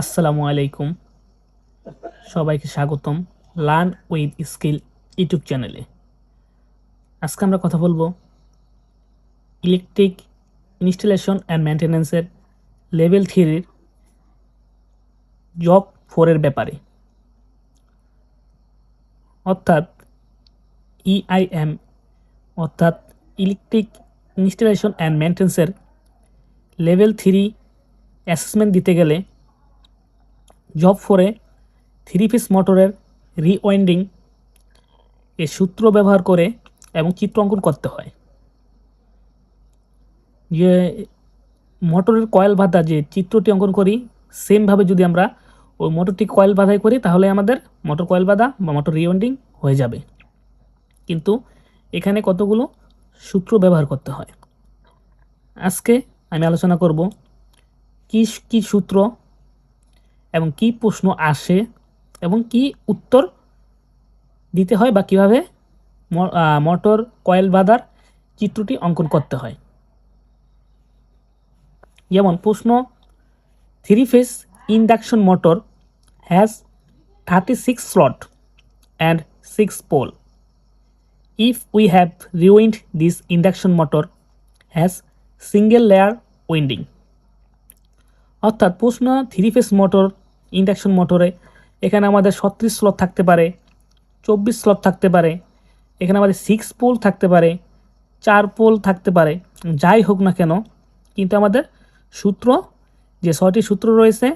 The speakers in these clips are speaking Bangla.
আসসালামু আলাইকুম। সবাইকে স্বাগতম লার্ন উইথ স্কিল ইউটিউব চ্যানেলে। আজকে আমরা কথা বলব ইলেকট্রিক ইনস্টলেশন অ্যান্ড মেনটেন্যান্সের লেভেল থ্রির জব ফোরের ব্যাপারে। অর্থাৎ ইআইএম অর্থাৎ ইলেকট্রিক ইনস্টলেশন অ্যান্ড মেনটেন্সের লেভেল থ্রি অ্যাসেসমেন্ট দিতে গেলে জব ফোরে থ্রি পিস মোটরের রিওয়াইন্ডিং এর সূত্র ব্যবহার করে এবং চিত্র অঙ্কন করতে হয়। যে মোটরের কয়েল বাঁধা যে চিত্রটি অঙ্কন করি সেমভাবে যদি আমরা ওই মোটরটি কয়েল বাঁধাই করি, তাহলে আমাদের মোটর কয়েল বাঁধা বা মোটর রিওয়াইন্ডিং হয়ে যাবে। কিন্তু এখানে কতগুলো সূত্র ব্যবহার করতে হয়? আজকে আমি আলোচনা করব কি কি সূত্র এবং কি প্রশ্ন আসে এবং কি উত্তর দিতে হয় বা কীভাবে মোটর, কয়েল বাঁধার চিত্রটি অঙ্কন করতে হয়। যেমন প্রশ্ন three phase induction motor has thirty six slot and six pole if we have rewind this induction motor has single layer winding. অর্থাৎ প্রশ্ন থ্রি ফেস মোটর ইন্ডাকশন মোটরে। এখানে আমাদের ছত্রিশ স্লট থাকতে পারে, চব্বিশ স্লট থাকতে পারে, এখানে আমাদের সিক্স পোল থাকতে পারে, চার পোল থাকতে পারে, যাই হোক না কেন, কিন্তু আমাদের সূত্র, যে ছয়টি সূত্র রয়েছে,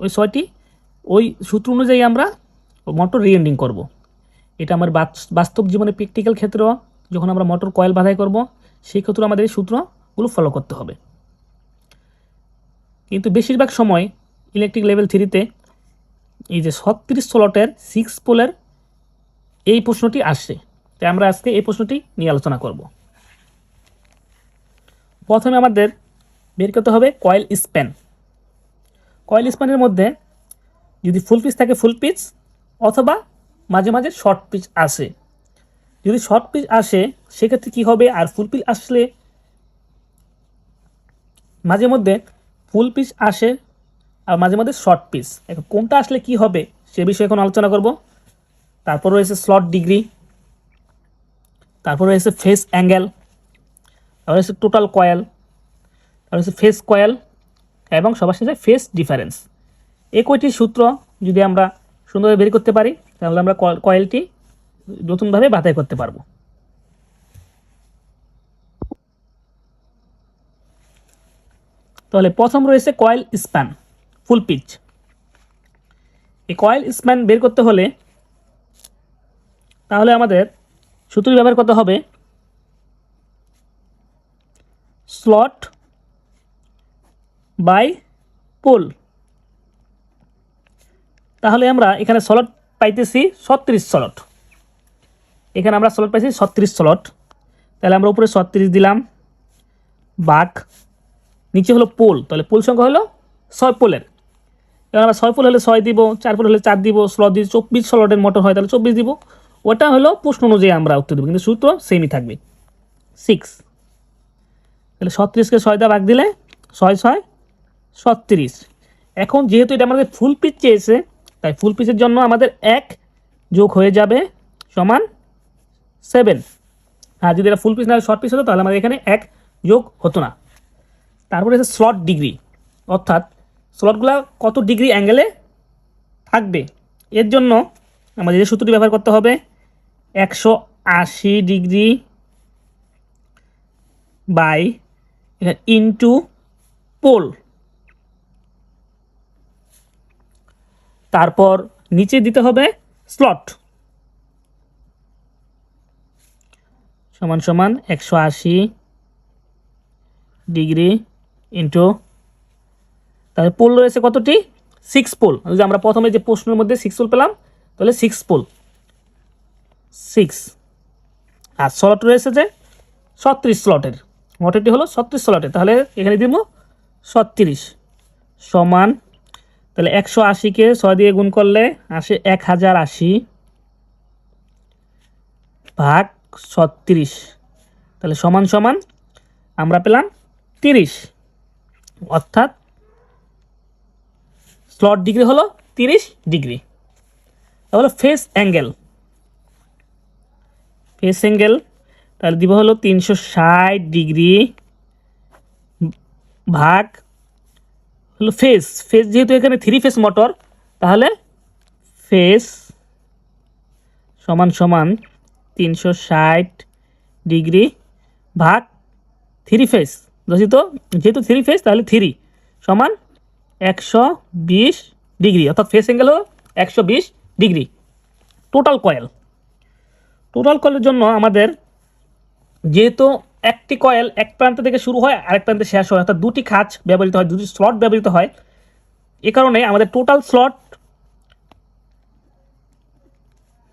ওই ছয়টি, ওই সূত্র অনুযায়ী আমরা মোটর রিএন্ডিং করব। এটা আমার বাস্তব জীবনে প্র্যাকটিক্যাল ক্ষেত্রেও যখন আমরা মোটর কয়েল বাধাই করব, সেই ক্ষেত্রে আমাদের এই সূত্রগুলো ফলো করতে হবে। কিন্তু বেশিরভাগ সময় ইলেকট্রিক লেভেল থ্রিতে এই যে ছত্রিশ স্লটের সিক্স পোলের এই প্রশ্নটি আসছে। তাই আমরা আজকে এই প্রশ্নটি নিয়ে আলোচনা করব। প্রথমে আমাদের বের করতে হবে কয়েল স্প্যান কয়েল স্প্যানের মধ্যে যদি ফুল পিচ থাকে ফুল পিচ অথবা মাঝে মাঝে শর্ট পিচ আসে। যদি শর্ট পিচ আসে, সেক্ষেত্রে কী হবে? আর ফুল পিচ আসলে মাঝে মধ্যে ফুল পিচ আসে আর মাঝে মধ্যে শর্ট পিস এখন কোনটা আসলে কি হবে, সে বিষয়ে এখন আলোচনা করব। তারপর রয়েছে স্লট ডিগ্রি তারপর রয়েছে ফেস অ্যাঙ্গেল তারপর রয়েছে টোটাল কয়েল তারপর রয়েছে ফেস কয়েল এবং সবার শেষে ফেস ডিফারেন্স এই কয়টি সূত্র যদি আমরা সুন্দরভাবে বের করতে পারি, তাহলে আমরা কয়েল- কয়েলটি নতুনভাবে বাতাই করতে পারব। তাহলে প্রথম রয়েছে কয়েল স্প্যান ফুল পিচ। এই কয়েল স্প্যান বের করতে হলে তাহলে আমাদের সূত্র ব্যবহার করতে হবে স্লট বাই পোল। তাহলে আমরা এখানে স্লট পাইতেছি ছত্রিশ স্লট। এখানে আমরা স্লট পাইছি ছত্রিশ স্লট। তাহলে আমরা উপরে ছত্রিশ দিলাম। বাঘ, নিচে হলো পোল। তাহলে পোল সংখ্যা হলো ছয় পোলের। এবার আমরা ছয় পোল হলে ছয় দিব, চার পোল হলে চার দিব স্লট দিয়ে চব্বিশ স্লটের মোটর হয়, তাহলে চব্বিশ দিব। ওটা হলো প্রশ্ন অনুযায়ী আমরা উত্তর দেবো, কিন্তু সূত্র সেমই থাকবে। সিক্স তাহলে ছত্রিশকে ছয়টা ভাগ দিলে ছয় ছয়, ছত্রিশ। এখন যেহেতু এটা আমাদের ফুল পিচ চেয়েছে, তাই ফুল পিচের জন্য আমাদের এক যোগ হয়ে যাবে সমান সেভেন আর যদি এটা ফুল পিচ না শর্ট পিচ হতো, তাহলে আমাদের এখানে এক যোগ হতো না। তারপরে হচ্ছে স্লট ডিগ্রি অর্থাৎ স্লটগুলো কত ডিগ্রি অ্যাঙ্গেলে থাকবে? এর জন্য আমাদের সূত্রটি ব্যবহার করতে হবে, একশো আশি ডিগ্রি বাই ইন্টু পোল তারপর নিচে দিতে হবে স্লট। সমান সমান একশো আশি ডিগ্রি ইন্টু পোল রয়েছে কতটি? Six pole. যদি আমরা প্রথমে যে প্রশ্নের মধ্যে সিক্স পোল পেলাম, তাহলে সিক্স পোল। সিক্স আর স্লট রয়েছে যে ছত্রিশ স্লটের মোটরটি হলো ছত্রিশ স্লটের তাহলে এখানে দিব ছত্রিশ সমান, তাহলে একশো আশিকে ছয় দিয়ে গুণ করলে আসে এক হাজার আশি ভাগ ছত্রিশ। তাহলে সমান সমান আমরা পেলাম তিরিশ। অর্থাৎ স্লট ডিগ্রি হলো তিরিশ ডিগ্রি তাহলে ফেস অ্যাঙ্গেল ফেস অ্যাঙ্গেল তাহলে দিব হলো তিনশো ষাট ডিগ্রি ভাগ হলো ফেস ফেস যেহেতু এখানে থ্রি ফেস মোটর তাহলে ফেস সমান সমান তিনশো ষাট ডিগ্রি ভাগ থ্রি ফেস বুঝি তো, যেহেতু থ্রি ফেস তাহলে থ্রি সমান একশো বিশ ডিগ্রি, অর্থাৎ ফেস অ্যাঙ্গেল হলো একশো বিশ ডিগ্রি। টোটাল কয়েল টোটাল কয়েলের জন্য আমাদের যেহেতু একটি কয়েল এক প্রান্ত থেকে শুরু হয়, আরেক প্রান্তে শেষ হয়, অর্থাৎ দুটি খাঁচ ব্যবহৃত হয়, দুটি স্লট ব্যবহৃত হয়। এ কারণে আমাদের টোটাল স্লট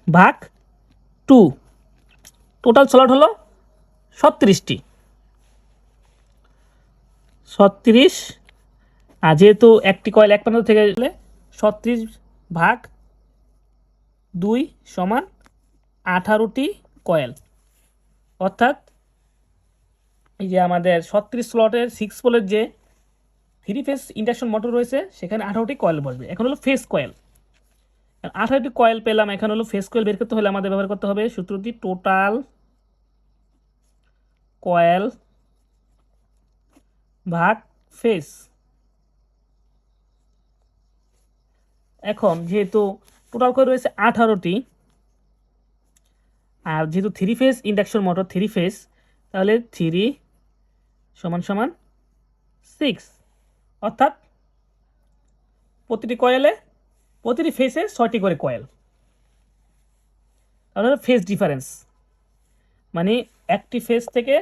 ভাগ টু টোটাল স্লট হলো ছত্রিশটি। ছত্রিশ আর যেহেতু একটি কয়েল এক প্রান্ত থেকে গেলে ছত্রিশ ভাগ দুই সমান আঠারোটি কয়েল। অর্থাৎ এই যে আমাদের ছত্রিশ স্লটের সিক্স পোলের যে থ্রি ফেস ইন্ডাকশন মোটর রয়েছে, সেখানে আঠারোটি কয়েল বসবে। এখন হলো ফেস কয়েল। আঠারোটি কয়েল পেলাম, এখন হলো ফেস কয়েল বের করতে হলে আমাদের ব্যবহার করতে হবে সূত্রটি টোটাল কয়েল ভাগ ফেস এখন যেহেতু টোটাল করে রয়েছে আঠারোটি, আর যেহেতু three phase induction motor three phase তাহলে থ্রি সমান সমান সিক্স অর্থাৎ প্রতিটি কয়েলে প্রতিটি ফেসে ছয়টি করে কয়েল তাহলে ফেস ডিফারেন্স মানে একটি ফেস থেকে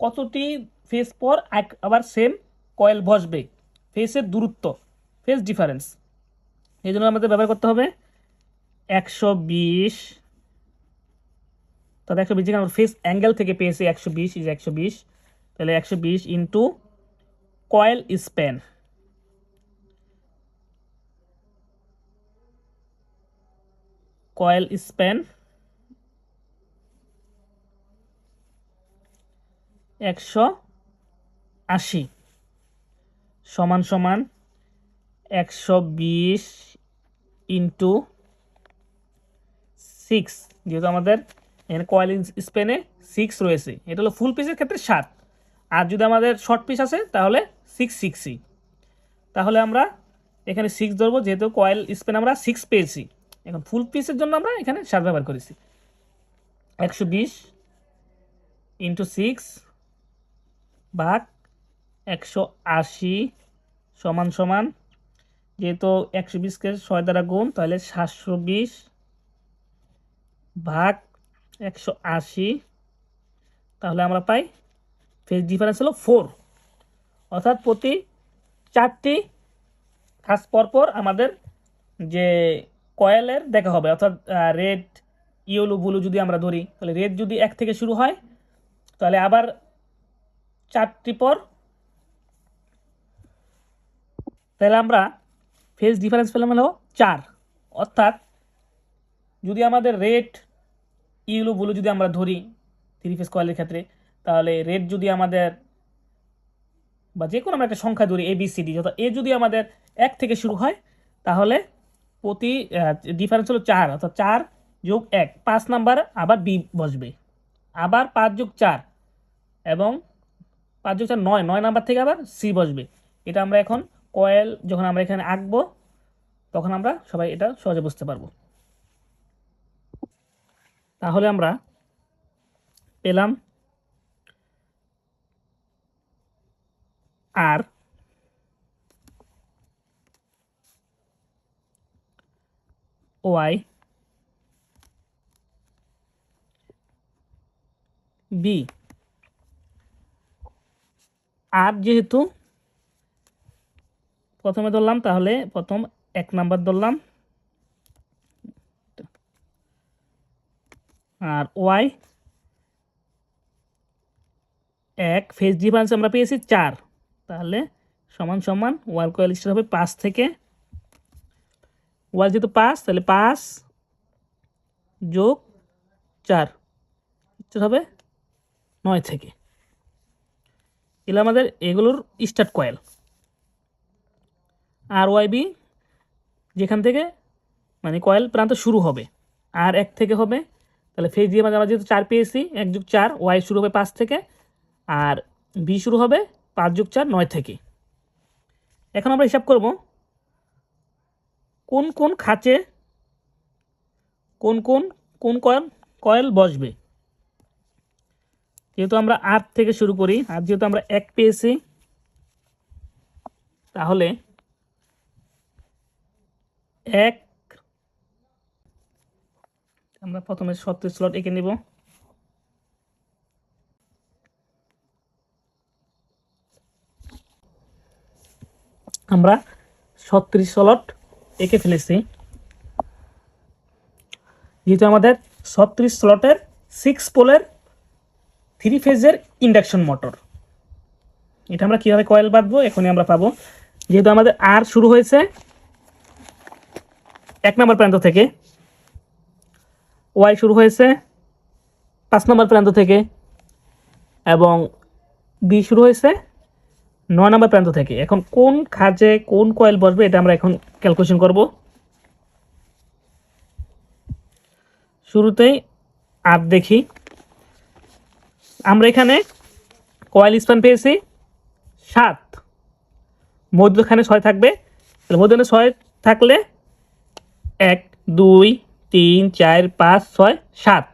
কতটি ফেস পর আবার সেম কয়েল বসবে? ফেসের দূরত্ব ফেস ডিফারেন্স এই জন্য আমাদের ব্যবহার করতে হবে একশো বিশ। তাহলে একশো বিশ আমরা ফেস অ্যাঙ্গেল থেকে পেয়েছি একশো বিশ ইজ একশো বিশ, তাহলে একশো বিশ into coil span coil span একশো আশি। সমান সমান একশো বিশ ইন্টু সিক্স যেহেতু আমাদের এখানে কয়েল স্পেনে সিক্স রয়েছে। এটা হলো ফুল পিসের ক্ষেত্রে সাত। আর যদি আমাদের শর্ট পিস আছে, তাহলে সিক্স সিক্সই তাহলে আমরা এখানে সিক্স ধরবো, যেহেতু কয়েল স্পেন আমরা সিক্স পেয়েছি। এখন ফুল পিসের জন্য আমরা এখানে সাত ব্যবহার করেছি। একশো বিশ ইন্টু সিক্স ভাগ একশো আশি সমান সমান যেহেতু একশো বিশকে ছয় দ্বারা গুণ, তাহলে সাতশো বিশ ভাগ একশো আশি, তাহলে আমরা পাই ফেজ ডিফারেন্স হলো ফোর। অর্থাৎ প্রতি চারটি খাস পরপর আমাদের যে কয়েলের দেখা হবে, অর্থাৎ রেড, ইয়েলো, ব্লু যদি আমরা ধরি, তাহলে রেড যদি এক থেকে শুরু হয়, তাহলে আবার চারটি পর, তাহলে আমরা ফেজ ডিফারেন্স পেলাম হলো চার। অর্থাৎ যদি আমাদের রেড ইউলো ব্লু যদি আমরা ধরি থ্রি ফেস কয়েলের ক্ষেত্রে, তাহলে রেড যদি আমাদের বা যে কোনো আমরা একটা সংখ্যা ধরি এ বি সি ডি অর্থাৎ এ যদি আমাদের এক থেকে শুরু হয়, তাহলে প্রতি ডিফারেন্স হলো চার। অর্থাৎ চার যোগ এক, পাঁচ নাম্বার আবার বি বসবে। আবার পাঁচ যোগ চার এবং পাঁচ যোগ চার নয় নয় নাম্বার থেকে আবার সি বসবে। এটা আমরা এখন কয়েল যখন আমরা এখানে আঁকবো, তখন আমরা সবাই এটা সহজে বুঝতে পারব। তাহলে আমরা পেলাম আর ওয়াই বি। আর যেহেতু প্রথমে ধরলাম, তাহলে প্রথম এক নাম্বার ধরলাম। আর ওয়াই, এক, ফেজ ডিফারেন্স আমরা পেয়েছি চার। তাহলে সমান সমান ওয়াল কয়েল স্টার হবে পাঁচ থেকে ওয়াল যেহেতু পাঁচ, তাহলে পাঁচ যোগ চার হবে নয় থেকে। এগুলো আমাদের এগুলোর start coil. R Y B যেখান থেকে মানে কয়েল প্রান্ত শুরু হবে। আর এক থেকে হবে, তাহলে ফেজ দিয়ে আমরা যেহেতু চার পেয়েছি, এক যুগ চার ওয়াই শুরু হবে পাঁচ থেকে, আর বি শুরু হবে পাঁচ যুগ চার, নয় থেকে। এখন আমরা হিসাব করব, কোন কোন খাঁচে কোন কোন কোন কয়েল কয়েল বসবে। যেহেতু আমরা আট থেকে শুরু করি, আর যেহেতু আমরা এক পেয়েছি, তাহলে এক। আমরা প্রথমে সত্তর স্লট এঁকে নিব। আমরা ছত্রিশ স্লট এঁকে ফেলেছি। যেহেতু আমাদের ছত্রিশ স্লটের সিক্স পোলের থ্রি ফেজের ইন্ডাকশন মোটর এটা আমরা কীভাবে কয়েল বাঁধবো, এখনই আমরা পাবো। যেহেতু আমাদের আর শুরু হয়েছে এক নম্বর প্রান্ত থেকে। ওয়াই শুরু হয়েছে পাঁচ নম্বর প্রান্ত থেকে এবং বি শুরু হয়েছে নয় নম্বর প্রান্ত থেকে। এখন কোন খাজে কোন কয়েল বসবে এটা আমরা এখন ক্যালকুলেশন করব। শুরুতেই আর দেখি। আমরা এখানে কয়েল স্প্যান পেয়েছি সাত। মধ্যখানে ছয় থাকবে। তাহলে মধ্যখানে ছয় থাকলে এক, দুই, তিন, চার, পাঁচ, ছয়, সাত।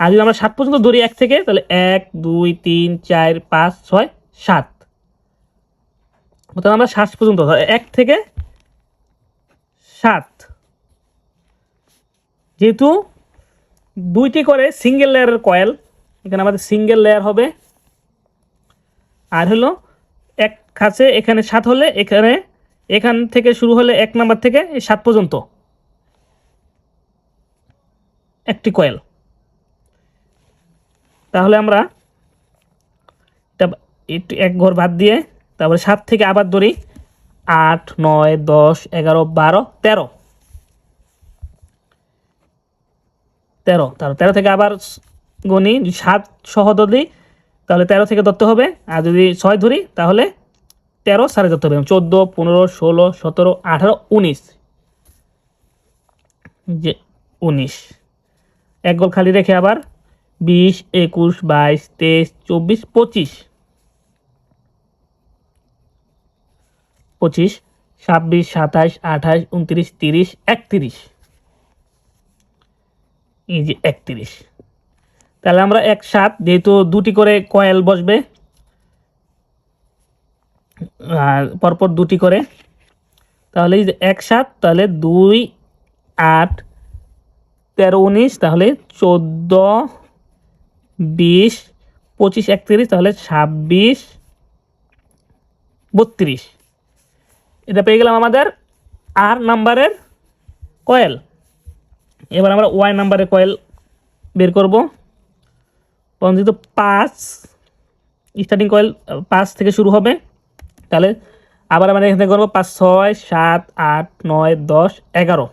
আর যদি আমরা সাত পর্যন্ত ধরি এক থেকে, তাহলে এক, দুই, তিন, চার, পাঁচ, ছয়, সাত। অর্থাৎ আমরা সাত পর্যন্ত এক থেকে সাত। যেহেতু দুইটি করে সিঙ্গেল লেয়ারের কয়েল এখানে আমাদের সিঙ্গেল লেয়ার হবে। আর হলো এক খাঁচে এখানে সাত হলে এখানে, এখান থেকে শুরু হলে এক নাম্বার থেকে সাত পর্যন্ত। একটি কয়েল তাহলে আমরা একটু এক ঘর বাদ দিয়ে তারপরে সাত থেকে আবার ধরি। আট, নয়, দশ, এগারো, বারো, তেরো। তেরো। তারপর তেরো থেকে আবার গণি সাত সহ ধরি তাহলে তেরো থেকে ধরতে হবে। আর যদি ছয় ধরি, তাহলে তেরো সাড়ে ধরতে হবে চোদ্দ, পনেরো, ষোলো, সতেরো, আঠারো, উনিশ। যে উনিশ। এক গোল খালি রেখে আবার বিশ, একুশ, বাইশ, তেইশ, চব্বিশ, পঁচিশ। পঁচিশ, ছাব্বিশ, সাতাশ, আঠাশ, উনত্রিশ, তিরিশ, একত্রিশ। এই যে একত্রিশ। তাহলে আমরা এক সাত, যেহেতু দুটি করে কয়েল বসবে, আর পরপর দুটি করে, তাহলে এই যে এক সাত, তাহলে দুই, আট তেরো উনিশ, তাহলে চোদ্দ, বিশ, পঁচিশ, একত্রিশ, তাহলে ছাব্বিশ, বত্রিশ। এটা পেয়ে গেলাম আমাদের আর নাম্বারের কয়েল। এবার আমরা ওয়াই নাম্বারের কয়েল বের করব। তখন যেহেতু পাঁচ, স্টার্টিং কয়েল পাঁচ থেকে শুরু হবে। তাহলে আবার আমরা এখান থেকে করব পাঁচ, ছয়, সাত, আট, নয়, দশ, এগারো।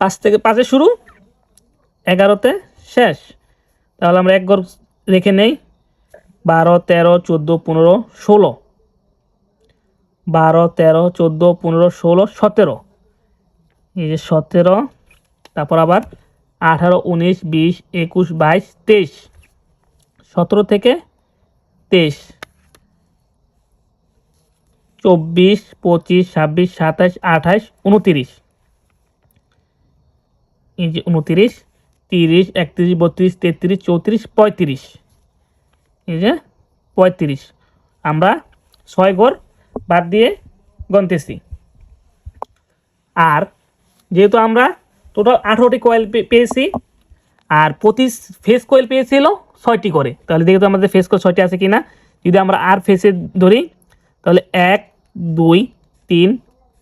পাঁচ থেকে পাঁচে শুরু, এগারোতে শেষ। তাহলে আমরা এক গড় রেখে নেই, বারো, তেরো, চোদ্দ, পনেরো, ষোলো। বারো, তেরো, চোদ্দ, পনেরো, ষোলো, সতেরো। এই যে সতেরো, তারপর আবার আঠারো, উনিশ, বিশ, একুশ, বাইশ, তেইশ। সতেরো থেকে তেইশ। চব্বিশ, পঁচিশ, ছাব্বিশ সাতাশ আঠাশ উনতিরিশ। যে উনতিরিশ, তিরিশ, একত্রিশ, বত্রিশ, তেত্রিশ, চৌত্রিশ, পঁয়ত্রিশ। এই যে পঁয়ত্রিশ। আমরা ছয় গড় বাদ দিয়ে গনতেছি। আর যেহেতু আমরা টোটাল আঠেরোটি কয়েল পেয়েছি, আর প্রতি ফেস কয়েল পেয়েছিল ছয়টি করে। তাহলে যেহেতু আমাদের ফেস কয়েল ছয়টি আছে কি না যদি আমরা আর ফেসে ধরি, তাহলে এক, দুই, তিন,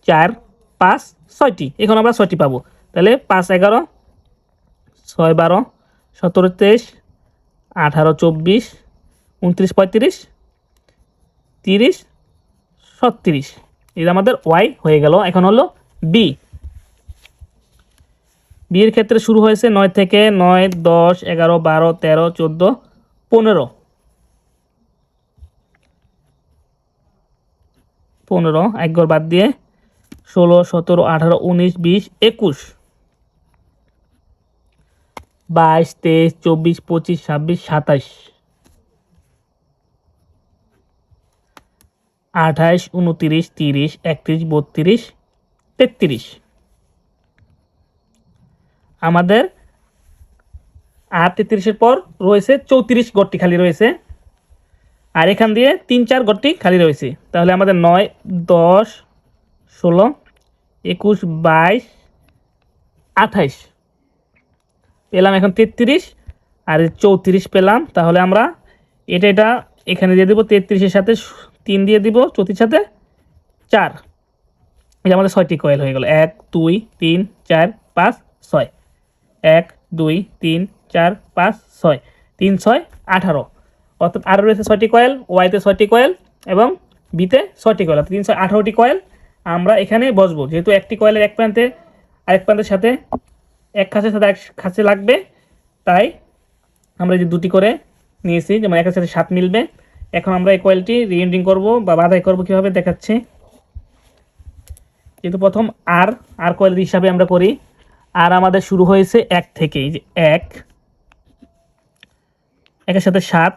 চার, পাঁচ, ছয়টি। এখন আমরা ছয়টি পাবো। তাহলে পাঁচ এগারো, ছয় বারো, সতেরো তেইশ, আঠারো চব্বিশ, উনত্রিশ পঁয়ত্রিশ, তিরিশ, ছত্রিশ। এটা আমাদের ওয়াই হয়ে গেল। এখন হলো বি। বিয়ের ক্ষেত্রে শুরু হয়েছে নয় থেকে নয়, দশ, এগারো, বারো, তেরো, চোদ্দ, পনেরো। পনেরো, এক ঘর বাদ দিয়ে ষোলো, সতেরো, আঠারো, উনিশ, বিশ, একুশ। বাইশ, তেইশ, চব্বিশ, পঁচিশ, ছাব্বিশ সাতাশ আঠাইশ, উনতিরিশ, তিরিশ, একত্রিশ, বত্রিশ, তেত্রিশ। আমাদের আর তেত্রিশের পর রয়েছে চৌত্রিশ গড়টি খালি রয়েছে। আর এখান দিয়ে তিন, চার গড়টি খালি রয়েছে। তাহলে আমাদের নয়, দশ, ষোলো, একুশ, বাইশ, আঠাইশ। পেলাম এখন তেত্রিশ, আর চৌত্রিশ পেলাম, তাহলে আমরা এটা এটা এখানে দিয়ে দেবো তেত্রিশের সাথে তিন দিয়ে দিব চৌত্রিশ সাথে চার। এটা আমাদের ছয়টি কয়েল হয়ে গেল, এক, দুই, তিন, চার, পাঁচ, ছয়। এক, দুই, তিন, চার, পাঁচ, ছয়। তিন, ছয়, আঠারো। অর্থাৎ আরও রয়েছে ছয়টি কয়েল ওয়াইতে ছয়টি কয়েল এবং বিতে ছয়টি কয়েল অর্থাৎ তিনশো আঠারোটি কয়েল আমরা এখানে বসবো। যেহেতু একটি কয়েলের এক প্রান্তে, আরেক প্রান্তের সাথে এক খাঁচের সাথে এক খাঁচে লাগবে, তাই আমরা যে দুটি করে নিয়েছি, যেমন একের সাথে সাত মিলবে। এখন আমরা এই কয়েলটি রিএন্ডিং করব বা বাধাই করব কীভাবে দেখাচ্ছি। যেহেতু প্রথম আর আর কয়েল হিসাবে আমরা করি। আর আমাদের শুরু হয়েছে এক থেকে এই যে এক। একের সাথে সাত।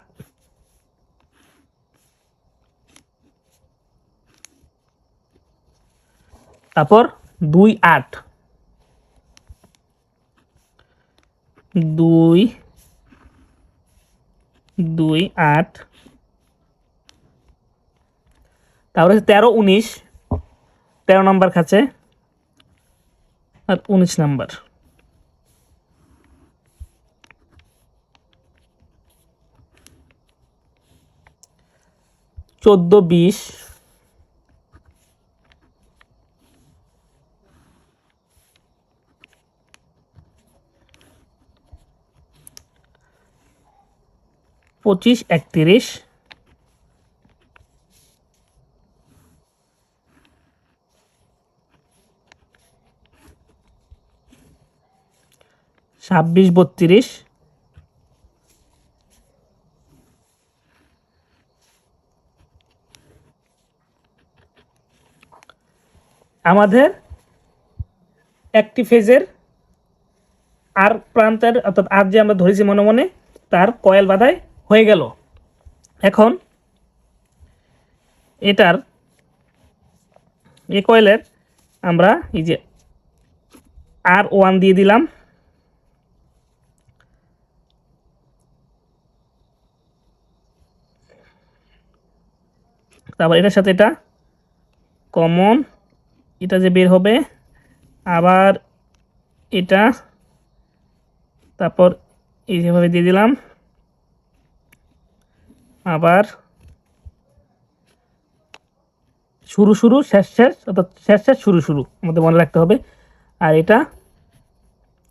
তারপর দুই আট। দুই দুই আট। তারপরে তেরো উনিশ। তেরো নম্বর কাছে আর উনিশ নাম্বার। চোদ্দ বিশ। পঁচিশ, একত্রিশ। ছাব্বিশ, বত্রিশ। আমাদের একটি ফেজের আর প্রান্তের অর্থাৎ আর যে আমরা ধরেছি মনে মনে, তার কয়েল বাধাই হয়ে গেল। এখন এটার এ কয়েলের আমরা এই যে আর ওয়ান দিয়ে দিলাম। তারপর এটার সাথে এটা কমন এটা যে বের হবে, আবার এটা, তারপর এই যেভাবে দিয়ে দিলাম। আবার শুরু শুরু, শেষ শেষ, অর্থাৎ শেষ শেষ, শুরু শুরু, আমাদের মনে রাখতে হবে। আর এটা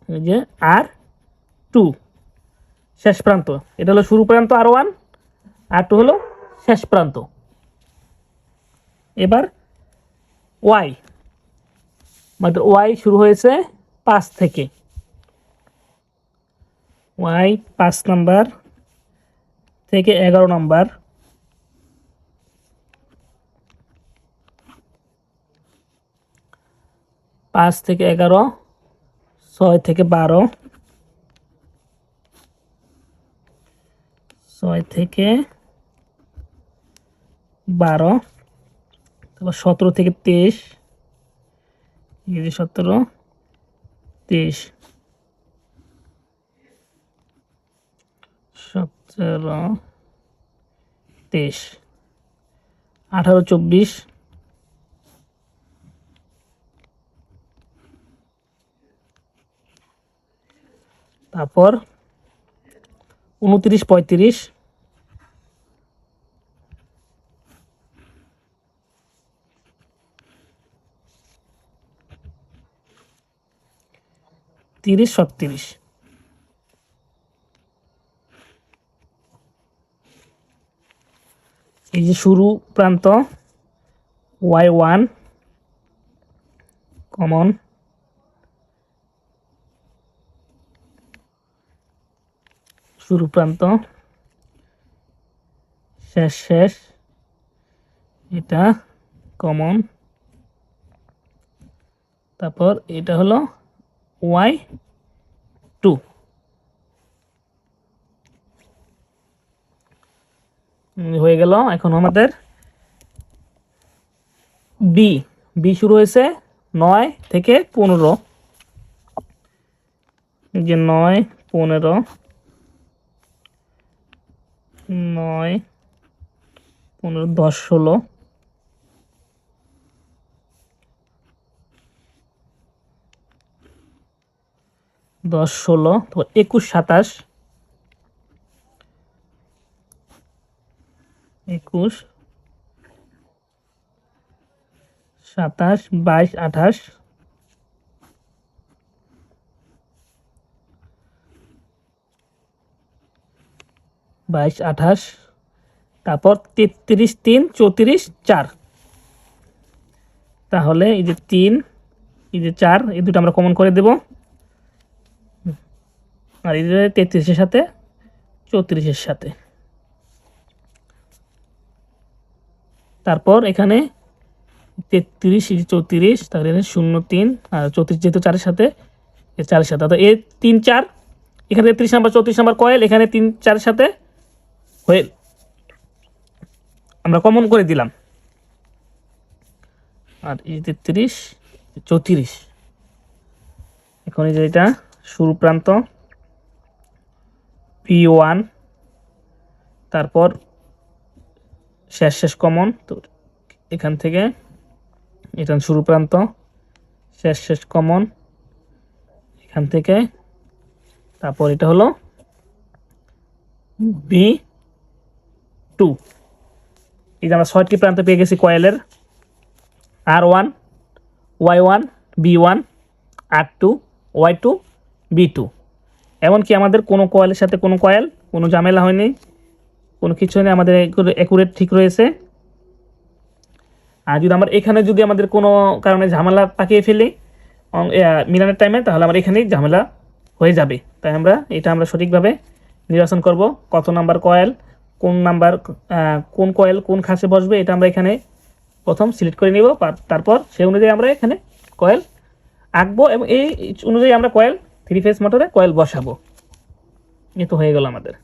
যে আর টু, শেষ প্রান্ত। এটা হলো শুরু প্রান্ত আর ওয়ান, আর টু হলো শেষ প্রান্ত। এবার ওয়াই মানে ওয়াই শুরু হয়েছে পাঁচ থেকে। ওয়াই, পাঁচ নাম্বার থেকে এগারো নাম্বার। পাঁচ থেকে এগারো, ছয় থেকে বারো, ছয় থেকে বারো, তারপর সতেরো থেকে তেইশ সতেরো, তেইশ। সতেরো তেইশ আঠারো চব্বিশ তারপর উনত্রিশ পঁয়ত্রিশ তিরিশ ছত্রিশ। এই যে শুরু প্রান্ত ওয়াই ওয়ান কমন শুরু প্রান্ত, শেষ শেষ, এটা কমন তারপর এটা হলো ওয়াই টু হয়ে গেল এখন আমাদের বি বি শুরু হয়েছে নয় থেকে পনেরো। যে নয়, পনেরো নয়, পনেরো, দশ, ষোলো। দশ, ষোলো, তো একুশ, সাতাশ। একুশ, সাতাশ, বাইশ, আঠাশ বাইশ, আঠাশ, তারপর তেত্রিশ, তিন, চৌত্রিশ, চার। তাহলে এই যে তিন, এই যে চার, এই দুটো আমরা কমন করে দেব। আর এই যে তেত্রিশের সাথে চৌত্রিশের সাথে। তারপর এখানে তেত্রিশ চৌত্রিশ তাহলে এখানে শূন্য তিন, আর চৌত্রিশ যেহেতু চারের সাথে চারের সাথে, অর্থাৎ এ তিন চার, এখানে তেত্রিশ নাম্বার, চৌত্রিশ নাম্বার কয়েল, এখানে তিন চারের সাথে হয়ে আমরা কমন করে দিলাম। আর এই তেত্রিশ চৌত্রিশ, এখন এই যে এটা শুরু প্রান্ত, পি ওয়ান, তারপর শেষ শেষ কমন। তো এখান থেকে এটা শুরু প্রান্ত। শেষ শেষ কমন। এখান থেকে। তারপর এটা হলো বি টু এই যে আমরা ছয়টি প্রান্ত পেয়ে গেছি কয়েলের। R one Y one B one R two Y two B two এমনকি আমাদের কোনো কয়েলের সাথে কোনো কয়েল, কোনো ঝামেলা হয়নি। কোনো কিছু নেই আমাদের অ্যাকুরেট ঠিক রয়েছে। আর যদি আমার এখানে যদি আমাদের কোনো কারণে ঝামেলা পাকিয়ে ফেলি মিলানের টাইমে তাহলে আমার এখানেই ঝামেলা হয়ে যাবে। তাই আমরা, এটা আমরা সঠিকভাবে নির্বাচন করব। কত নাম্বার কয়েল, কোন নাম্বার কোন কয়েল কোন খাসে বসবে, এটা আমরা এখানে প্রথম সিলেক্ট করে নিব। তারপর সেই অনুযায়ী আমরা এখানে কয়েল আঁকবো এবং এই অনুযায়ী আমরা কয়েল থ্রি ফেস মোটরে কয়েল বসাবো। এ তো হয়ে গেল আমাদের।